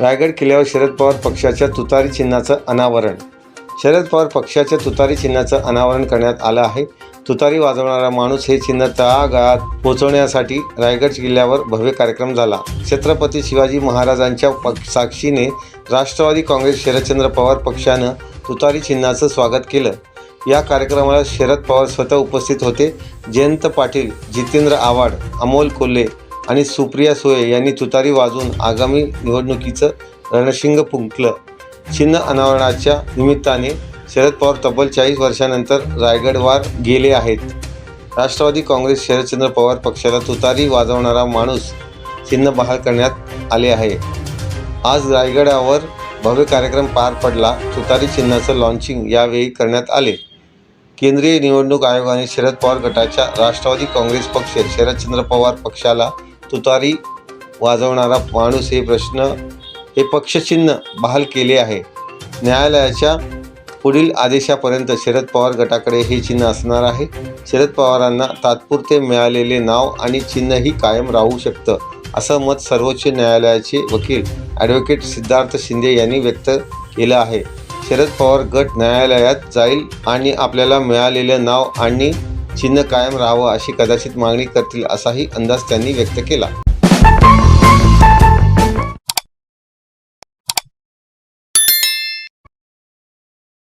रायगड किल्ल्यावर शरद पवार पक्षाच्या तुतारी चिन्हाचं अनावरण. शरद पवार पक्षाच्या तुतारी चिन्हाचं अनावरण करण्यात आलं आहे. तुतारी वाजवणारा माणूस हे चिन्ह तळागाळात पोहोचवण्यासाठी रायगड किल्ल्यावर भव्य कार्यक्रम झाला. छत्रपती शिवाजी महाराजांच्या पक्ष साक्षीने राष्ट्रवादी काँग्रेस शरदचंद्र पवार पक्षानं तुतारी चिन्हाचं स्वागत केलं. या कार्यक्रमाला शरद पवार स्वतः उपस्थित होते. जयंत पाटील जितेंद्र आव्हाड अमोल कोल्हे आणि सुप्रिया सुये यांनी तुतारी वाजवून आगामी निवडणुकीचं रणशिंग फुंकलं. चिन्ह अनावरणाच्या निमित्ताने शरद पवार तब्बल चाळीस वर्षानंतर रायगडवार गेले आहेत. राष्ट्रवादी काँग्रेस शरदचंद्र पवार पक्षाला तुतारी वाजवणारा माणूस चिन्ह बहाल करण्यात आले आहे. आज रायगडावर भव्य कार्यक्रम पार पडला तुतारी चिन्हाचं लॉन्चिंग यावेळी करण्यात आले. केंद्रीय निवडणूक आयोगाने शरद पवार गटाच्या राष्ट्रवादी काँग्रेस पक्ष शरदचंद्र पवार पक्षाला तुतारी वाजवणारा माणूस हे प्रश्न हे पक्षचिन्ह बहाल केले आहे. न्यायालयाच्या पुढील आदेशापर्यंत शरद पवार गटाकडे हे चिन्ह असणार आहे. शरद पवारांना तात्पुरते मिळालेले नाव आणि चिन्हही कायम राहू शकतं असं मत सर्वोच्च न्यायालयाचे वकील ॲडव्होकेट सिद्धार्थ शिंदे यांनी व्यक्त केलं आहे. शरद पवार गट न्यायालयात जाईल आणि आपल्याला मिळालेलं नाव आणि चिन्ह कायम राहावं अशी कदाचित मागणी करतील असाही अंदाज त्यांनी व्यक्त केला.